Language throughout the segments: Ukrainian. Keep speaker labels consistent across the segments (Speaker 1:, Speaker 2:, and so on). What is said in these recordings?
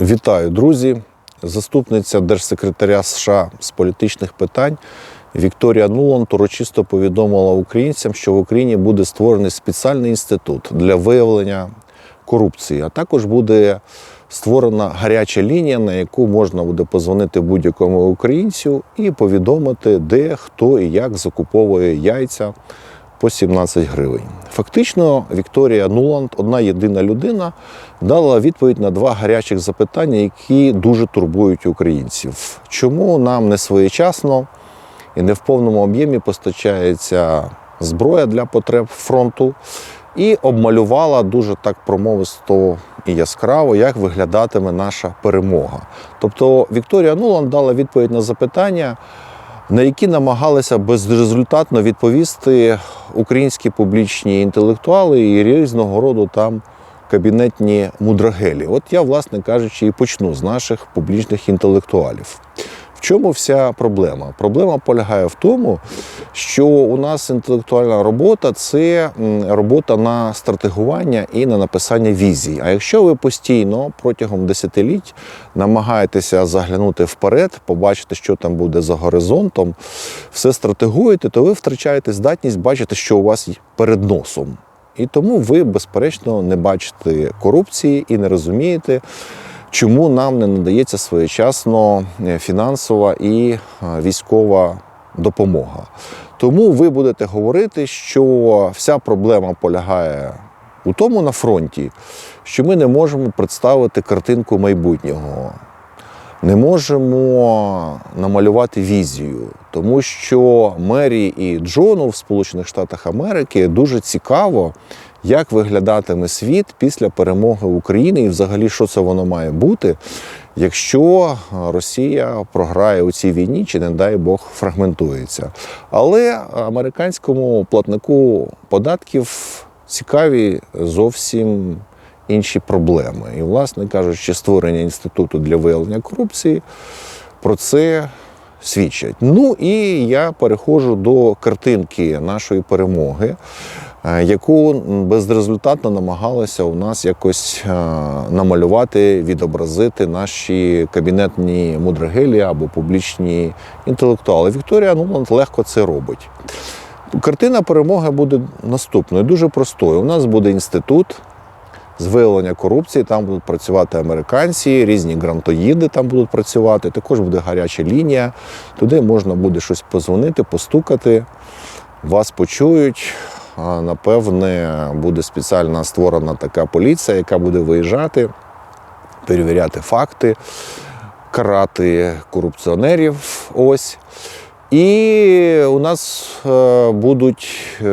Speaker 1: Вітаю, друзі! Заступниця держсекретаря США з політичних питань Вікторія Нуланд урочисто повідомила українцям, що в Україні буде створений спеціальний інститут для виявлення корупції, а також буде створена гаряча лінія, на яку можна буде позвонити будь-якому українцю і повідомити, де хто і як закуповує яйця по 17 гривень. Фактично, Вікторія Нуланд, одна єдина людина, дала відповідь на два гарячих запитання, які дуже турбують українців. Чому нам не своєчасно і не в повному об'ємі постачається зброя для потреб фронту? І обмалювала дуже так промовисто і яскраво, як виглядатиме наша перемога. Тобто Вікторія Нуланд дала відповідь на запитання, на які намагалися безрезультатно відповісти українські публічні інтелектуали і різного роду там кабінетні мудрагелі. От я, власне кажучи, і почну з наших публічних інтелектуалів. Чому вся проблема? Проблема полягає в тому, що у нас інтелектуальна робота це робота на стратегування і на написання візій. А якщо ви постійно протягом десятиліть намагаєтеся заглянути вперед, побачити, що там буде за горизонтом, все стратегуєте, то ви втрачаєте здатність бачити, що у вас перед носом. І тому ви, безперечно, не бачите корупції і не розумієте, чому нам не надається своєчасно е, фінансова і е, військова допомога. Тому ви будете говорити, що вся проблема полягає у тому на фронті, що ми не можемо представити картинку майбутнього. Не можемо намалювати візію, тому що Мері і Джону в Сполучених Штатах Америки дуже цікаво, як виглядатиме світ після перемоги України і взагалі, що це воно має бути, якщо Росія програє у цій війні, чи, не дай Бог, фрагментується. Але американському платнику податків цікаві зовсім інші проблеми. І, власне кажучи, створення інституту для виявлення корупції про це свідчать. Ну і я переходжу до картинки нашої перемоги, е, яку безрезультатно намагалися у нас якось е, намалювати, відобразити наші кабінетні мудрагелі або публічні інтелектуали. Вікторія Нуланд легко це робить. Картина перемоги буде наступною, дуже простою. У нас буде інститут з виявлення корупції. Там будуть працювати американці, різні грантоїди там будуть працювати. Також буде гаряча лінія. Туди можна буде щось позвонити, постукати, вас почують. Напевне, буде спеціально створена така поліція, яка буде виїжджати, перевіряти факти, карати корупціонерів. Ось. І у нас е, будуть е,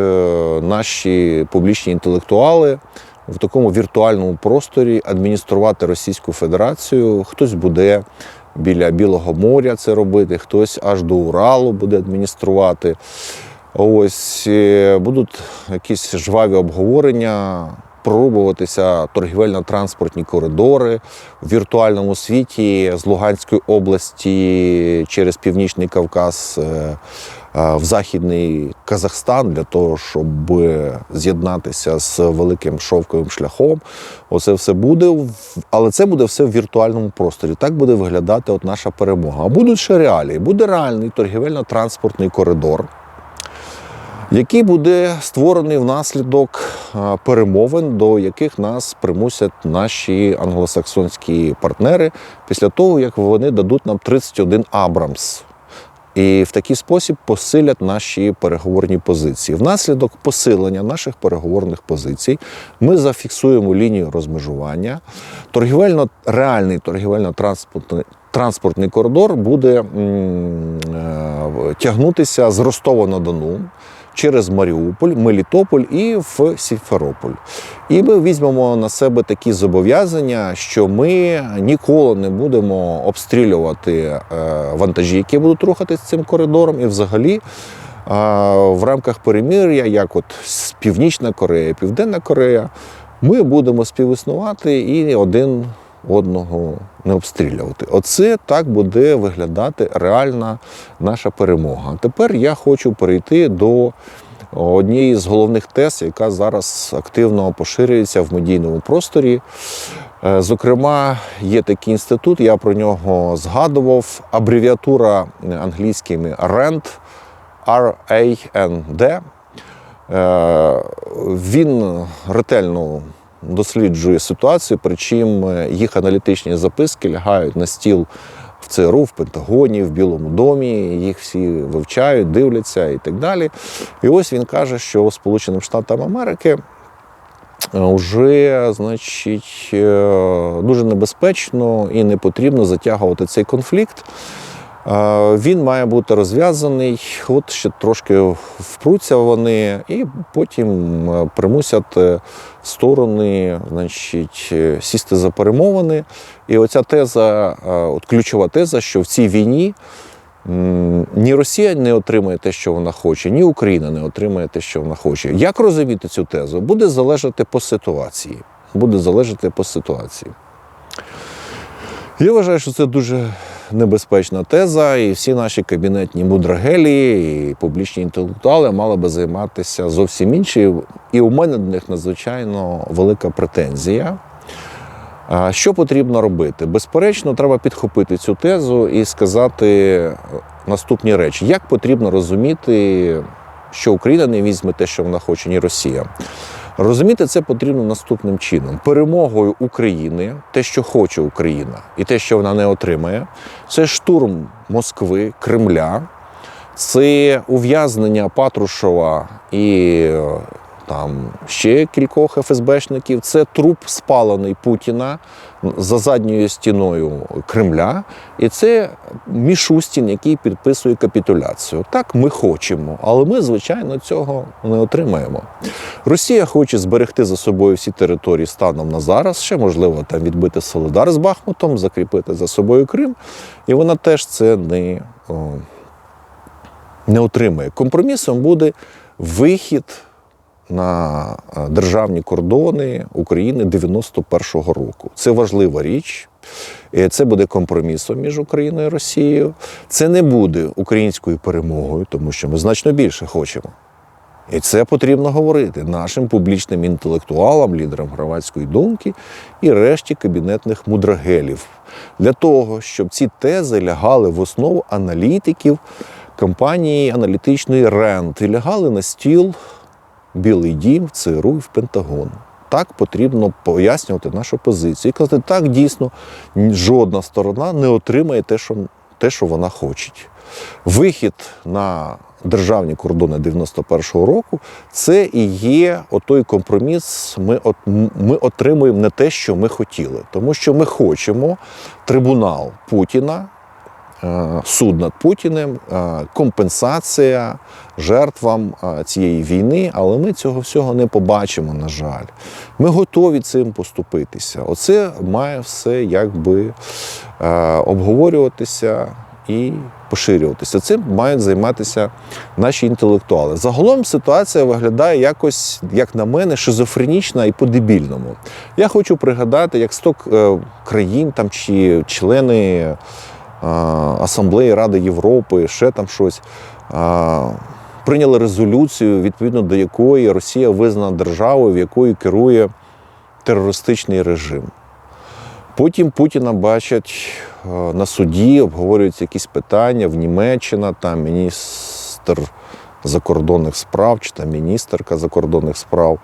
Speaker 1: наші публічні інтелектуали в такому віртуальному просторі адмініструвати Російську Федерацію. Хтось буде біля Білого моря це робити, хтось аж до Уралу буде адмініструвати. Ось е, будуть якісь жваві обговорення. Прорубуватися торгівельно-транспортні коридори в віртуальному світі з Луганської області через Північний Кавказ е, е, в Західний Казахстан для того, щоб з'єднатися з великим шовковим шляхом. Оце все буде, але це буде все в віртуальному просторі. Так буде виглядати от наша перемога. А будуть ще реалії. Буде реальний торгівельно-транспортний коридор який буде створений внаслідок е, перемовин, до яких нас примусять наші англосаксонські партнери після того, як вони дадуть нам 31 Абрамс. І в такий спосіб посилять наші переговорні позиції. Внаслідок посилення наших переговорних позицій ми зафіксуємо лінію розмежування. Торгівельно реальний торгівельно-транспортний транспортний коридор буде м, е, тягнутися з Ростова на Дону через Маріуполь, Мелітополь і в Сімферополь. І ми візьмемо на себе такі зобов'язання, що ми ніколи не будемо обстрілювати е, вантажі, які будуть рухатись цим коридором, і взагалі. В рамках перемир'я, як от Північна Корея, Південна Корея, ми будемо співіснувати і один одного не обстрілювати. Оце так буде виглядати реальна наша перемога. Тепер я хочу перейти до однієї з головних тез, яка зараз активно поширюється в медійному просторі. Е, Зокрема, є такий інститут, я про нього згадував. Абревіатура англійськими RAND, R-A-N-D. Е, Він ретельно досліджує ситуацію, причому їх аналітичні записки лягають на стіл в ЦРУ, в Пентагоні, в Білому домі. Їх всі вивчають, дивляться і так далі. І ось він каже, що Сполученим Штатам Америки вже, значить, е, дуже небезпечно і не потрібно затягувати цей конфлікт. Він має бути розв'язаний, от ще трошки впруться вони, і потім е, примусять е, сторони значить, е, сісти за перемовини. І оця теза, от ключова теза, що в цій війні ні Росія не отримає те, що вона хоче, ні Україна не отримає те, що вона хоче. Як розуміти цю тезу? Буде залежати по ситуації. Буде залежати по ситуації. Я вважаю, що це дуже небезпечна теза, і всі наші кабінетні мудрагелі і публічні інтелектуали мали би займатися зовсім іншим. І у мене до них надзвичайно велика претензія. Що потрібно робити? Безперечно, треба підхопити цю тезу і сказати наступні речі: як потрібно розуміти, що Україна не візьме те, що вона хоче, ні Росія. Розуміти це потрібно наступним чином: перемогою України, те, що хоче Україна, і те, що вона не отримає, це штурм Москви, Кремля, це ув'язнення Патрушева і е, там ще кількох ФСБшників. Це труп спалений Путіна за задньою стіною Кремля, і це Мішустін, який підписує капітуляцію. Так ми хочемо, але ми, звичайно, цього не отримаємо. Росія хоче зберегти за собою всі території станом на зараз. Ще можливо там відбити Солидар з Бахмутом, закріпити за собою Крим, і вона теж це не, не отримає. Компромісом буде вихід на е, державні кордони України 91-го року. Це важлива річ. Це буде компромісом між Україною і Росією. Це не буде українською перемогою, тому що ми значно більше хочемо. І це потрібно говорити нашим публічним інтелектуалам, лідерам громадської думки і решті кабінетних мудрагелів для того, щоб ці тези лягали в основу аналітиків компанії аналітичної РЕНТ і лягали на стіл Білий Дім, в ЦРУ і в Пентагон. Так потрібно пояснювати нашу позицію і казати, так дійсно жодна сторона не отримає те, що, те, що вона хоче. Вихід на державні кордони 91-го року це і є отой компроміс. Ми, от, ми отримуємо не те, що ми хотіли, тому що ми хочемо трибунал Путіна. Е, Суд над Путіним, е, компенсація жертвам е, цієї війни, але ми цього всього не побачимо, на жаль. Ми готові цим поступитися. Оце має все якби обговорюватися і поширюватися. Цим мають займатися наші інтелектуали. Загалом ситуація виглядає якось, як на мене, шизофренічна і по-дебільному. Я хочу пригадати, як 100 е, країн там чи члени Асамблеї Ради Європи, ще там щось. Прийняли резолюцію, відповідно до якої Росія визнана державою, в якої керує терористичний режим. Потім Путіна бачать на суді, обговорюються якісь питання в Німеччина, там міністр закордонних справ чи там міністерка закордонних справ.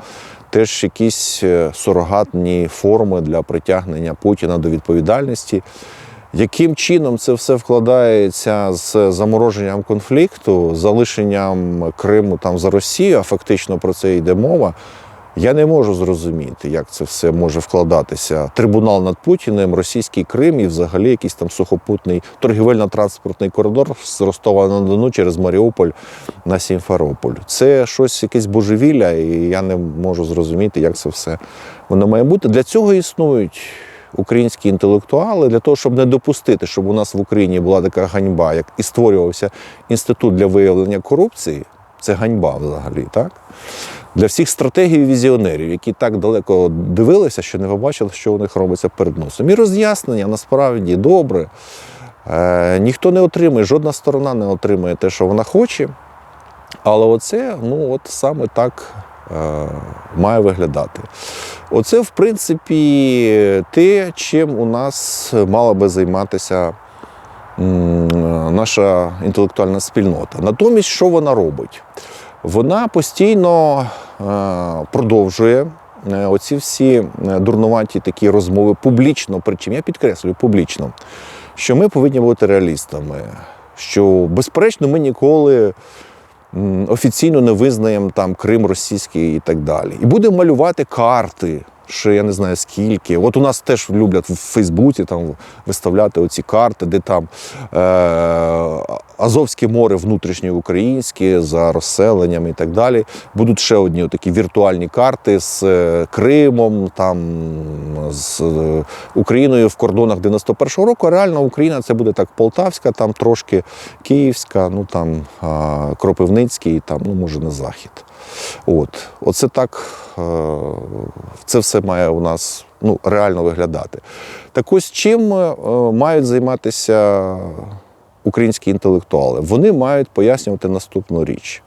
Speaker 1: Теж якісь е, сурогатні форми для притягнення Путіна до відповідальності. Яким чином це все вкладається з замороженням конфлікту, залишенням Криму там за Росію, а фактично про це йде мова. Я не можу зрозуміти, як це все може вкладатися. Трибунал над Путіним, російський Крим і взагалі якийсь там сухопутний торгівельно-транспортний коридор з Ростова на Дону через Маріуполь на Сімферополь. Це щось якесь божевілля, і я не можу зрозуміти, як це все воно має бути. Для цього існують українські інтелектуали, для того, щоб не допустити, щоб у нас в Україні була така ганьба, як і створювався інститут для виявлення корупції. Це ганьба взагалі, так? Для всіх стратегій і візіонерів, які так далеко дивилися, що не побачили, що у них робиться перед носом. І роз'яснення насправді добре. Е, ніхто не отримує, жодна сторона не отримує те, що вона хоче. Але оце ну, от саме так е, має виглядати. Оце, в принципі, те, чим у нас мала би займатися наша інтелектуальна спільнота. Натомість, що вона робить? Вона постійно е, продовжує е, оці всі е, дурнуваті такі розмови публічно, причому я підкреслюю публічно, що ми повинні бути реалістами, що, безперечно, ми ніколи офіційно не визнаємо там Крим російський і так далі. І будемо малювати карти. Ще я не знаю скільки. От у нас теж люблять в Фейсбуці там виставляти оці карти, де там е- Азовське море внутрішнє українське за розселенням і так далі. Будуть ще одні такі віртуальні карти з е, Кримом, там з е, Україною в кордонах 91-го року. Реально Україна це буде так Полтавська, там трошки Київська, ну там Кропивницький, там, ну може на захід. От, оце так, е, це все має у нас ну, реально виглядати. Так ось чим е, мають займатися українські інтелектуали? Вони мають пояснювати наступну річ: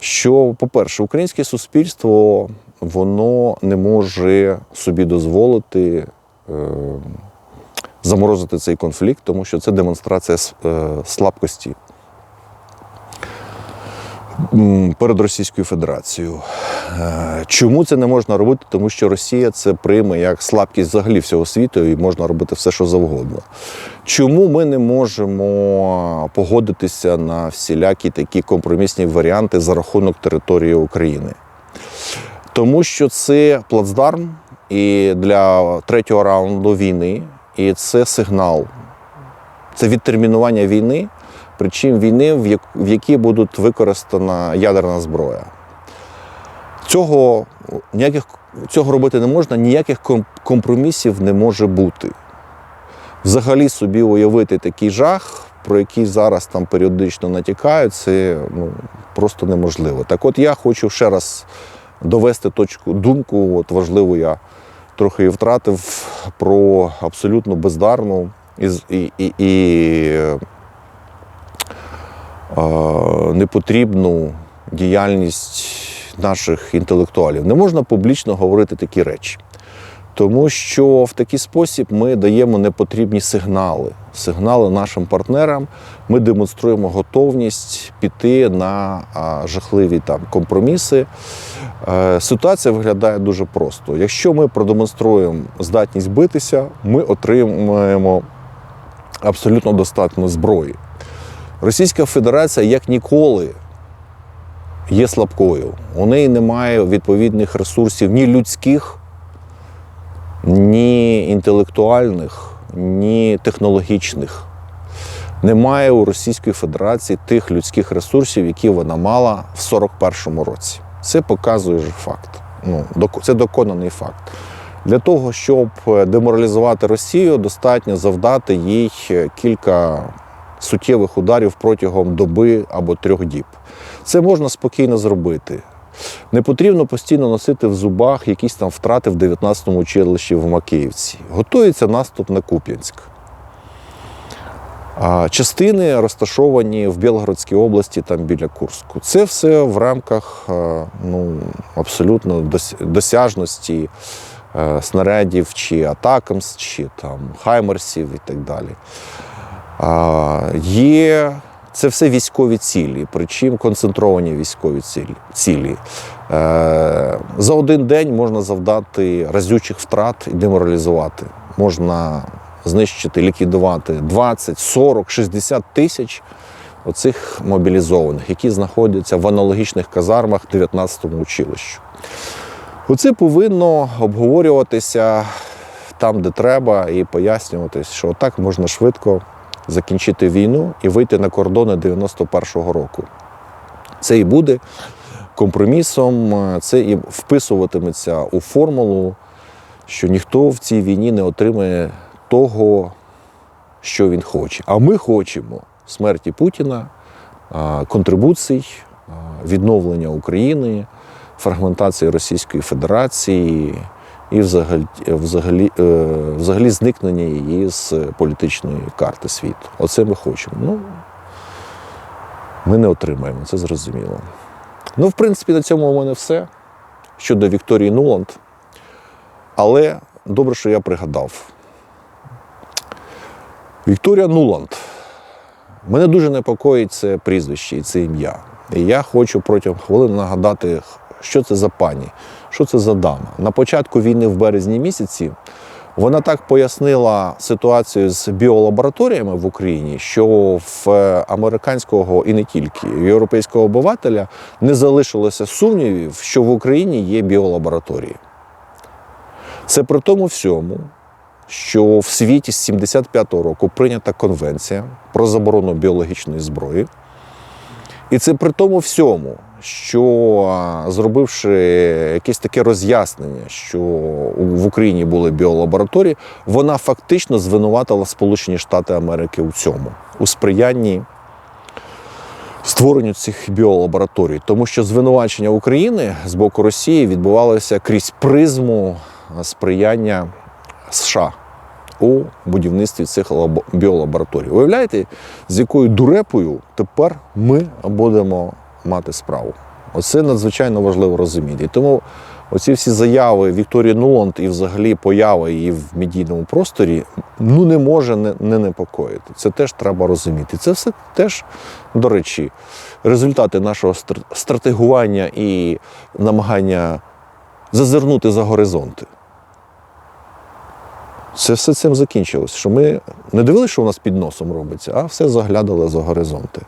Speaker 1: що, по-перше, українське суспільство воно не може собі дозволити. е, Заморозити цей конфлікт, тому що це демонстрація слабкості перед Російською Федерацією. Е, Чому це не можна робити? Тому що Росія це прийме як слабкість взагалі всього світу і можна робити все, що завгодно. Чому ми не можемо погодитися на всілякі такі компромісні варіанти за рахунок території України? Тому що це плацдарм і для третього раунду війни, і це сигнал. Це відтермінування війни, причому війни, в як- в якій буде використана ядерна зброя. Цього, ніяких, цього робити не можна, ніяких компромісів не може бути. Взагалі собі уявити такий жах, про який зараз там періодично натякають, це ну, просто неможливо. Так от я хочу ще раз довести точку думку, от важливо, я трохи її втратив, про абсолютно бездарну і, і, і, і непотрібну діяльність наших інтелектуалів. Не можна публічно говорити такі речі. Тому що в такий спосіб ми даємо непотрібні сигнали. Сигнали нашим партнерам. Ми демонструємо готовність піти на жахливі там компроміси. Е, Ситуація виглядає дуже просто. Якщо ми продемонструємо здатність битися, ми отримаємо абсолютно достатньо зброї. Російська Федерація як ніколи є слабкою. У неї немає відповідних ресурсів ні людських, ні інтелектуальних, ні технологічних. Немає у Російської Федерації тих людських ресурсів, які вона мала в 41-му році. Це показує же факт. Ну, це доконаний факт. Для того, щоб е, деморалізувати Росію, достатньо завдати їй е, кілька суттєвих ударів протягом доби або трьох діб. Це можна спокійно зробити. Не потрібно постійно носити в зубах якісь там втрати в 19-му училищі в Макіївці. Готується наступ на Куп'янськ. Частини розташовані в Білгородській області, там біля Курську. Це все в рамках ну, абсолютно досяжності е, снарядів чи атакамс, чи там хаймерсів і так далі. Є це все військові цілі, причому концентровані військові цілі. цілі. Е, За один день можна завдати разючих втрат і деморалізувати. Можна знищити, ліквідувати 20, 40, 60 тисяч оцих мобілізованих, які знаходяться в аналогічних казармах 19-му училищу. Оце повинно обговорюватися там, де треба, і пояснюватись, що так можна швидко закінчити війну і вийти на кордони 91-го року. Це і буде компромісом, це і вписуватиметься у формулу, що ніхто в цій війні не отримає того, що він хоче. А ми хочемо смерті Путіна, контрибуцій, відновлення України, фрагментації Російської Федерації і взагалі, взагалі, е, взагалі зникнення її з політичної карти світу. Оце ми хочемо. Ну, ми не отримаємо, це зрозуміло. Ну, в принципі, на цьому у мене все. Щодо Вікторії Нуланд. Але добре, що я пригадав. Вікторія Нуланд. Мене дуже непокоїть це прізвище і це ім'я. І я хочу протягом хвилини нагадати, що це за пані, що це за дама. На початку війни в березні місяці вона так пояснила ситуацію з біолабораторіями в Україні, що в е, американського і не тільки в європейського обивателя не залишилося сумнівів, що в Україні є біолабораторії. Це при тому всьому, що в світі з 75-го року прийнята конвенція про заборону біологічної зброї. І це при тому всьому, що зробивши якесь таке роз'яснення, що в Україні були біолабораторії, вона фактично звинуватила Сполучені Штати Америки у цьому, у сприянні створенню цих біолабораторій, тому що звинувачення України з боку Росії відбувалося крізь призму сприяння США у будівництві цих біолабораторій. Уявляєте, з якою дурепою тепер ми будемо мати справу? Оце надзвичайно важливо розуміти. І тому оці всі заяви Вікторії Нуланд і взагалі поява її в медійному просторі ну не може не, не непокоїти. Це теж треба розуміти. Це все теж, до речі, результати нашого стратегування і намагання зазирнути за горизонти. Це все цим закінчилось, що ми не дивилися, що у нас під носом робиться, а все заглядали за горизонти.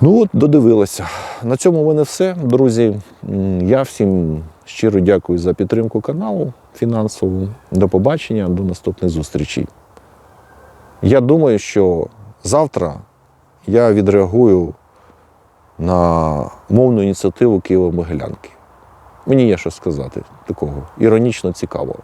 Speaker 1: Ну от, додивилися. На цьому в мене все, друзі. Я всім щиро дякую за підтримку каналу фінансову. До побачення, до наступних зустрічей. Я думаю, що завтра я відреагую на мовну ініціативу Києво-Могилянки. Мені є що сказати такого іронічно цікавого.